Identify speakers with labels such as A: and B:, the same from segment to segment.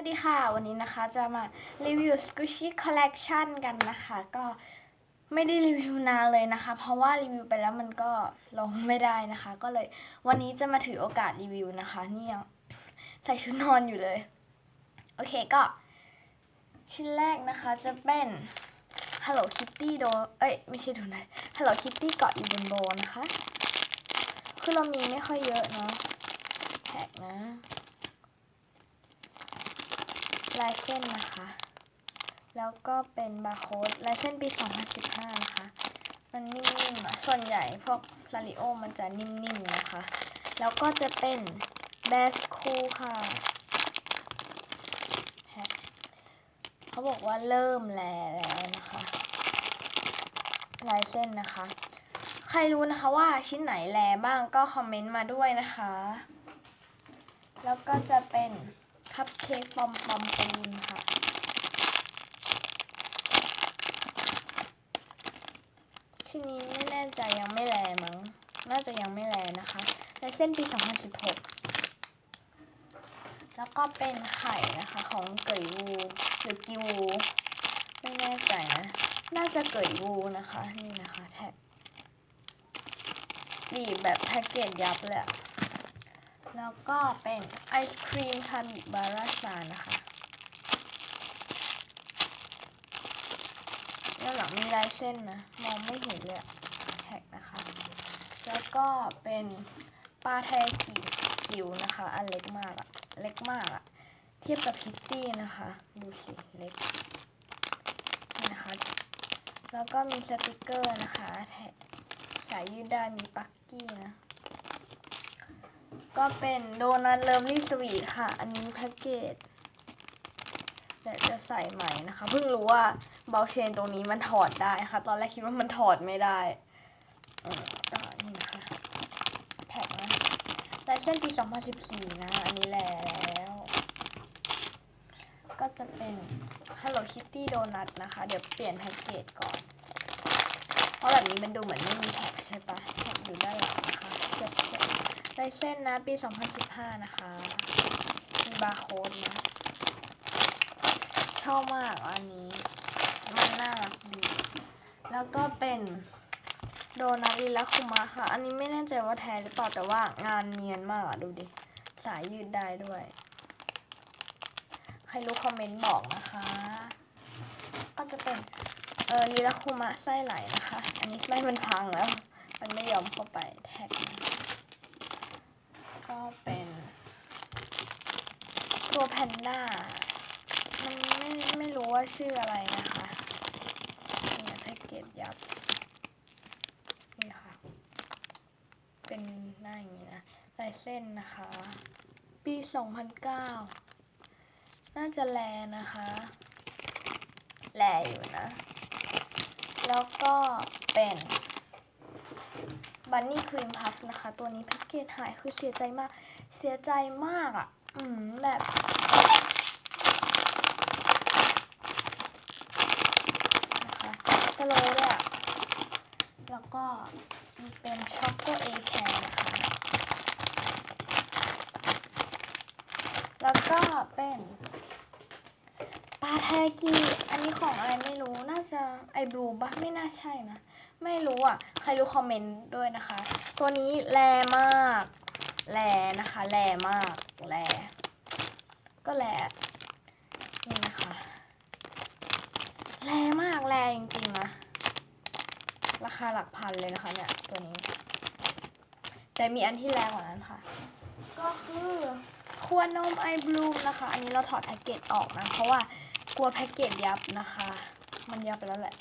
A: วัสดีค่ะ วันนี้นะคะจะมารีวิว Squishy Collection กันนะคะ ก็ไม่ได้รีวิวนานเลยนะคะ เพราะว่ารีวิวไปแล้วมันก็ลงไม่ได้นะคะ ก็เลยวันนี้จะมาถือโอกาสรีวิวนะคะนี่ยังใส่ชุดนอนอยู่เลย โอเคก็ ชิ้นแรกนะคะจะเป็น Hello Kitty โดเอ้ย ไม่ใช่โดนัท Hello Kitty เกาะอยู่บนโบนะคะ คือเรามีไม่ค่อยเยอะเนาะแท็กนะ ลายเส้นนะคะ แล้วก็เป็นบาร์โค้ดลายเส้นปี 2015 นะคะ มันนิ่มๆอะส่วนใหญ่พวกซาริโอมันจะนิ่มๆนะคะ แล้วก็จะเป็นแบสคูค่ะแฮะเขาบอกว่าเริ่มแลแล้วนะคะลายเส้นนะคะ ใครรู้นะคะว่าชิ้นไหนแลบ้างก็คอมเมนต์มาด้วยนะคะ แล้วก็จะเป็น คัพเค้กปอมปอมปูนค่ะทีนี้ไม่แน่ใจยังไม่แลมั้ง น่าจะยังไม่แลนะคะลายเส้นปี 2016 แล้วก็เป็นไข่นะคะของเกยวูหรือกิวูไม่แน่ใจนะ น่าจะเกยวูนะคะ นี่นะคะแท็กดีแบบแพ็กเกจยับเลยอะ แล้วก็เป็นไอศครีมคาบิบาราซานะคะแล้วหลังมีลายเส้นนะ มองไม่เห็นเลยแท็กนะคะ แล้วก็เป็นปลาแทกิจิ๋วนะคะ อันเล็กมากอะเล็กมากอะเทียบกับพิตตี้นะคะ ดูสิเล็กนี่นะคะ แล้วก็มีสติกเกอร์นะคะแท็กสายยืดได้มีปักกี้นะ ก็เป็นโดนัทเลิฟลี่สวีทค่ะ อันนี้แพ็กเกจแต่จะใส่ใหม่นะคะ เพิ่งรู้ว่าเบลเชนตรงนี้มันถอดได้ค่ะตอนแรกคิดว่ามันถอดไม่ได้อืมก็นี่นะคะแท็กนะลายเส้นปี 2014 นะ อันนี้แลแล้ว ก็จะเป็น Hello Kitty Donut นะคะ เดี๋ยวเปลี่ยนแพ็กเกจก่อน เพราะแบบนี้มันดูเหมือนไม่มีแท็กใช่ปะแท็กอยู่ด้านหลังนะคะเจ็บเจ็บ ลายเส้นนะ ปี 2015 นะคะมีบาร์โค้ดนะชอบมากอันนี้ มันน่ารักดี แล้วก็เป็นโดนัทลิลาคุมะค่ะ อันนี้ไม่แน่ใจว่าแท้หรือเปล่าแต่ว่างานเนียนมากดูดิ สายยืดได้ด้วยใครรู้คอมเมนต์บอกนะคะ ก็จะเป็นเออลิลคุมะไส้ไหลนะคะ อันนี้ไส้มันพังแล้ว มันไม่ยอมเข้าไปแท็กนะก็เป็น ตัวแพนด้า มันไม่ไม่รู้ว่าชื่ออะไรนะคะเนี่ยแพ็กเกจยับ นี่ค่ะ เป็นหน้าอย่างนี้นะลายเส้นนะคะ ปี 2009 น่าจะแลนะคะ แลอยู่นะ แล้วก็เป็นบันนี่ครีมพัฟนะคะ ตัวนี้แพ็กเกจหายคือเสียใจมาก เสียใจมากอะ่ะ อืมแบบนะคะสโลว์ด้วยอะแล้วก็มีเป็นช็อกโกเอแคร์นะคะแล้วก็เป็นปลาแทกีอันนี้ของอะไรไม่รู้น่าจะไอบลูปะไม่น่าใช่นะ ไม่รู้อะ ใครรู้คอมเมนต์ด้วยนะคะ ตัวนี้แรมากแรนะคะแรมากแร ก็แรนี่นะคะแรงมากแรงจริงๆนะ ราคาหลักพันเลยนะคะเนี่ยตัวนี้ แต่มีอันที่แรงกว่านั้นค่ะ ก็คือครัวนมไอบลูมนะคะ อันนี้เราถอดแพ็กเกจออกนะ เพราะว่ากลัวแพ็กเกจยับนะคะ มันยับไปแล้วแหละ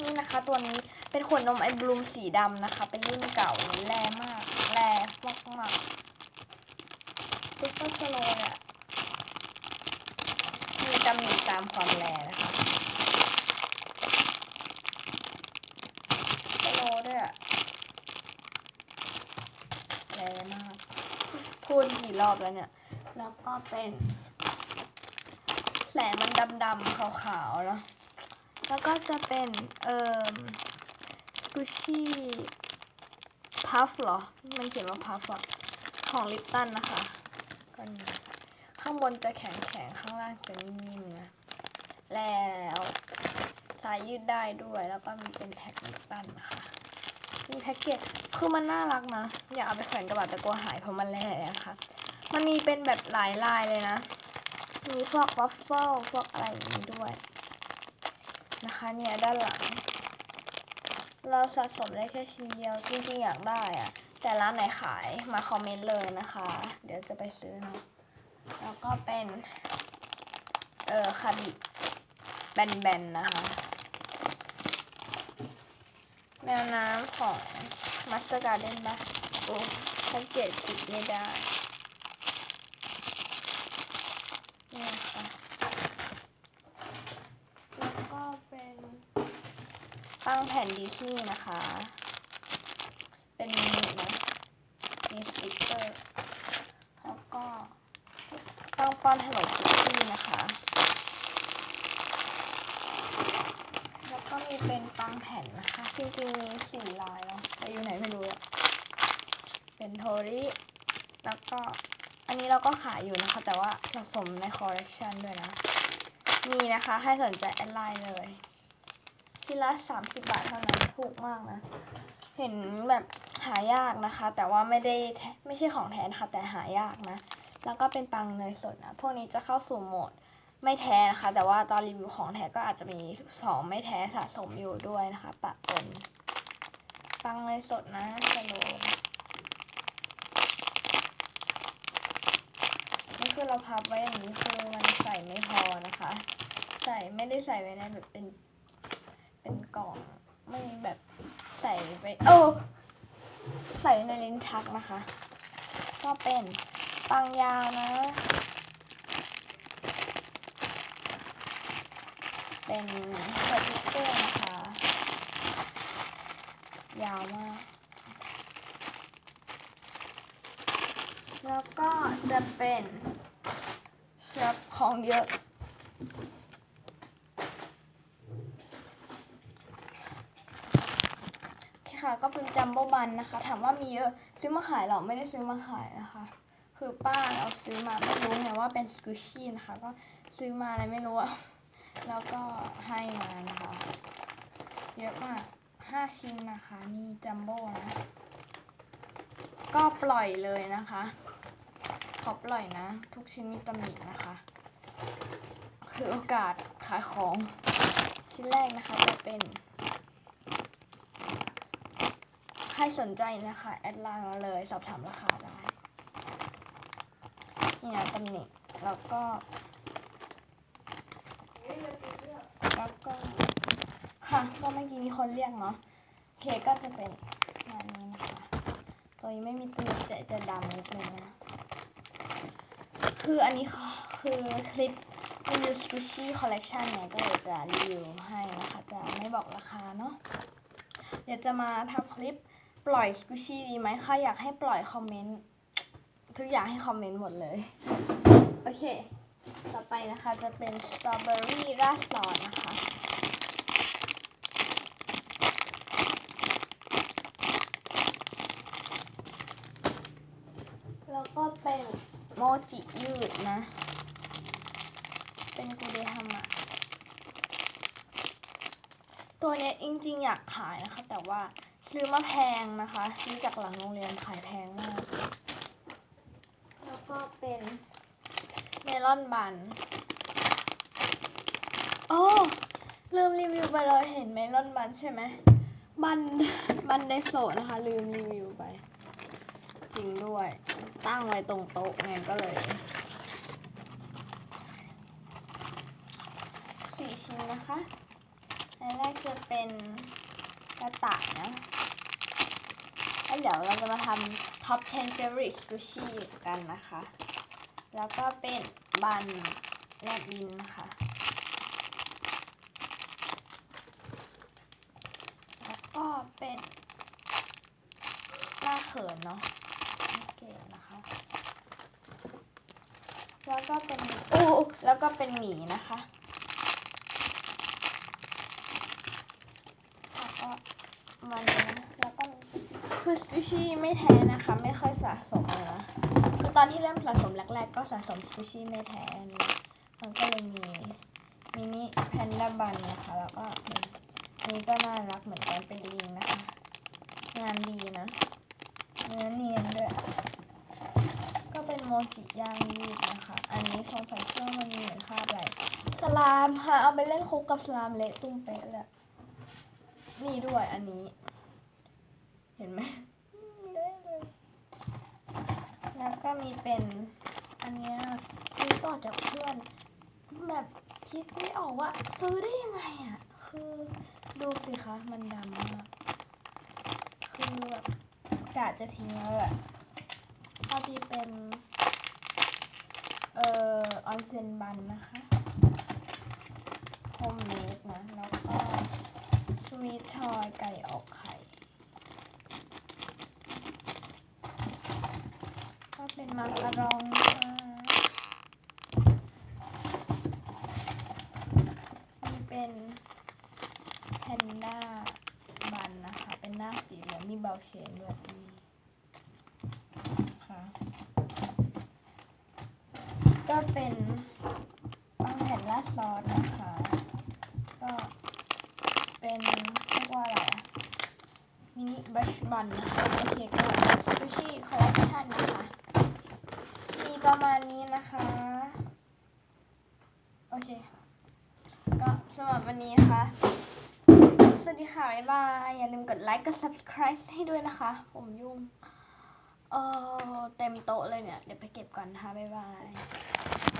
A: นี่นะคะตัวนี้เป็นขวดนมไอบลูมสีดำนะคะ เป็นรุ่นเก่าแรงมากแรงมากมากซุปเปอร์สโลว์เนี่ย มีตำหนิตามความแรงนะคะสโลว์ด้วยอะแรงมาก พูดกี่ร อบแล้วเนี่ย แล้วก็เป็นแสงมันดำๆขาวๆเนาะแล้วก็จะเป็นเอ่อกุชี่พัฟเหรอ มันเขียนว่าพัฟอะของลิปตันนะคะก็นี่ข้างบนจะแข็งแข็งๆข้างล่างจะนิ่มๆนะแล้วสายยืดได้ด้วยแล้วก็มีเป็นแท็กนิปตันนะคะมีแพ็กเกจคือมันน่ารักนะ อยากเอาไปแขวนกระบะแต่กลัวหายเพราะมันแร่นะคะ มันมีเป็นแบบหลายลายเลยนะ มีพวกวัฟเฟิลพวกอะไรอย่างนี้ด้วย นะคะเนี่ยด้านหลัง เราสะสมได้แค่ชิ้นเดียวจริงๆอยากได้อะแต่ร้านไหนขายมาคอมเมนต์เลยนะคะ เดี๋ยวจะไปซื้อเนาะแล้วก็เป็น เอ่อคาบิแบนๆนะคะ แมวน้ำของมัสเตอร์การ์เด้นปะโอ้แพ็กเกจปิดไม่ได้นี่ค่ะแล้วก็เป็น ตั้งแผ่นดิสนีย์นะคะ เป็นมินินะมีสติ๊กเกอร์แล้วก็ตั้งป้อนขนมคุกกี้นะคะ แล้วก็มีเป็นปังแผ่นนะคะจริงๆมีสี่ลายเนาะแต่อยู่ไหนไม่รู้อะเป็นโทริแล้วก็อันนี้เราก็ขายอยู่นะคะ แต่ว่าผสมในคอลเลคชันด้วยนะ มีนะคะให้สนใจแอดไลน์เลย ทีละสามสิบบาทเท่านั้นถูกมากนะ เห็นแบบหายากนะคะ แต่ว่าไม่ได้ไม่ใช่ของแท้นะคะแต่หายากนะ แล้วก็เป็นปังเนยสดนะ พวกนี้จะเข้าสู่โหมดไม่แท้นะคะ แต่ว่าตอนรีวิวของแท้ก็อาจจะมีสองไม่แท้สะสมอยู่ด้วยนะคะปะปนฟังเลยสดนะสโลว์นี่คือเราพับไว้อย่างนี้คือมันใส่ไม่พอนะคะ ใส่ไม่ได้ใส่ไว้ในแบบเป็น เป็นกล่องไม่แบบใส่ไปโอ้ใส่ในลิ้นชักนะคะ ก็เป็นปังยาวนะเป็นสติ๊กเกอร์นะคะ ยาวมาก แล้วก็จะเป็นเชือกของเยอะ โอเคค่ะ ก็เป็นจัมโบ้บันนะคะ ถามว่ามีเยอะซื้อมาขายหรอไม่ได้ซื้อมาขายนะคะ คือป้าเอาซื้อมาไม่รู้ไงว่าเป็นสกูชี่นะคะ ก็ซื้อมาอะไรไม่รู้อะแล้วก็ให้มานะคะ เยอะมากห้าชิ้นนะคะ นี่จัมโบ้นะ ก็ปล่อยเลยนะคะขอปล่อยนะ ทุกชิ้นมีตำหนินะคะ คือโอกาสขายของชิ้นแรกนะคะจะเป็น ใครสนใจนะคะ แอดไลน์มาเลย สอบถามราคาได้ นี่นะตำหนิแล้วก็ แล้วก็ ค่ะ ก็เมื่อกี้มีคนเรียกเนาะเคก็จะเป็นงานนี้นะคะ ตัวนี้ไม่มีตัวแต่จะดำนิดนึงนะ คืออันนี้คือคลิปรีวิวสกูชี่คอลเลกชันเนี่ยก็เลยจะรีวิวให้นะคะ จะไม่บอกราคาเนาะเดี๋ยวจะมาทำคลิป ปล่อยสกูชี่ดีไหมคะอยากให้ปล่อยคอมเมนต์ทุกอย่างให้คอมเมนต์หมดเลย โอเค ต่อไปนะคะจะเป็นสตรอเบอรี่ราดซอสนะคะแล้วก็เป็นโมจิยืดนะ เป็นกูเดฮามะ ตัวเนี้ยจริงๆอยากขายนะคะ แต่ว่า ซื้อมาแพงนะคะ ซื้อจากหลังโรงเรียนขายแพงมาก แล้วก็เป็นเมลอนบัน โอ้ลืมรีวิวไปเลยเห็นเมลอนบันใช่ไหมบันบันไดโซนะคะ ลืมรีวิวไป จริงด้วย ตั้งไว้ตรงโต๊ะไงก็เลยสี่ชิ้นนะคะอันแรกจะเป็นกระต่ายนะ แล้วเดี๋ยวเราจะมาทำ top 10 favorite sushi กันนะคะ แล้วก็เป็นบันแลบบินนะคะแล้วก็เป็นหน้าเขินเนาะเก๋นะคะ แล้วก็เป็น โอ้ แล้วก็เป็นหมีนะคะ แล้วก็มันนี้นะแล้ว ก็คือสกูชี่ไม่แท้นะคะ ไม่ค่อยสะสมเลยนะคือตอนที่เริ่มสะสมแรกๆ ก็สะสมซูชิไม่แท้นี่มันก็เลยมีมินิแพนด้าบันนะคะ แล้วก็นี่นี่ก็น่ารักเหมือนกันเป็นลิงนะคะ งานดีนะเนื้อเนียนด้วย ก็เป็นโมจิย่างยืดนะคะ อันนี้สงสัยเครื่องมันมีเหมือนคาบอะไรสลามค่ะ เอาไปเล่นคุกกับสลามเละตุ้มเป๊ะเลยนี่ด้วยอันนี้ เห็นไหม แล้วก็มีเป็นอันนี้ซื้อต่อจากเพื่อน แบบคิดไม่ออกว่า ซื้อได้ยังไงอะ คือดูสิคะ มันดำมากคือแบบกะจะทิ้งแล้วแหละพอดีเป็น เอ่อออนเซนบันนะคะโฮมเมดนะ แล้วก็สวีททอยไก่ออกไข่ ก็ เป็นมักกะรองนี่เป็นแพนด้าบันนะคะ เป็นหน้าสีเหลืองมีเบลเชนด้วยค่ะก็เป็นปังแผ่นราดซอสนะคะ ก็เป็นเรียกว่าอะไรอะมินิบัชบันนะคะโอเคก็ซูชิคอลเลคชันนะคะ ประมาณนี้นะคะ โอเค ก็สำหรับวันนี้นะคะ สวัสดีค่ะ บ๊ายบาย อย่าลืมกดไลค์ กด subscribe ให้ด้วยนะคะ ผมยุ่ง เออเต็มโต๊ะเลยเนี่ย เดี๋ยวไปเก็บก่อนนะคะ บ๊ายบาย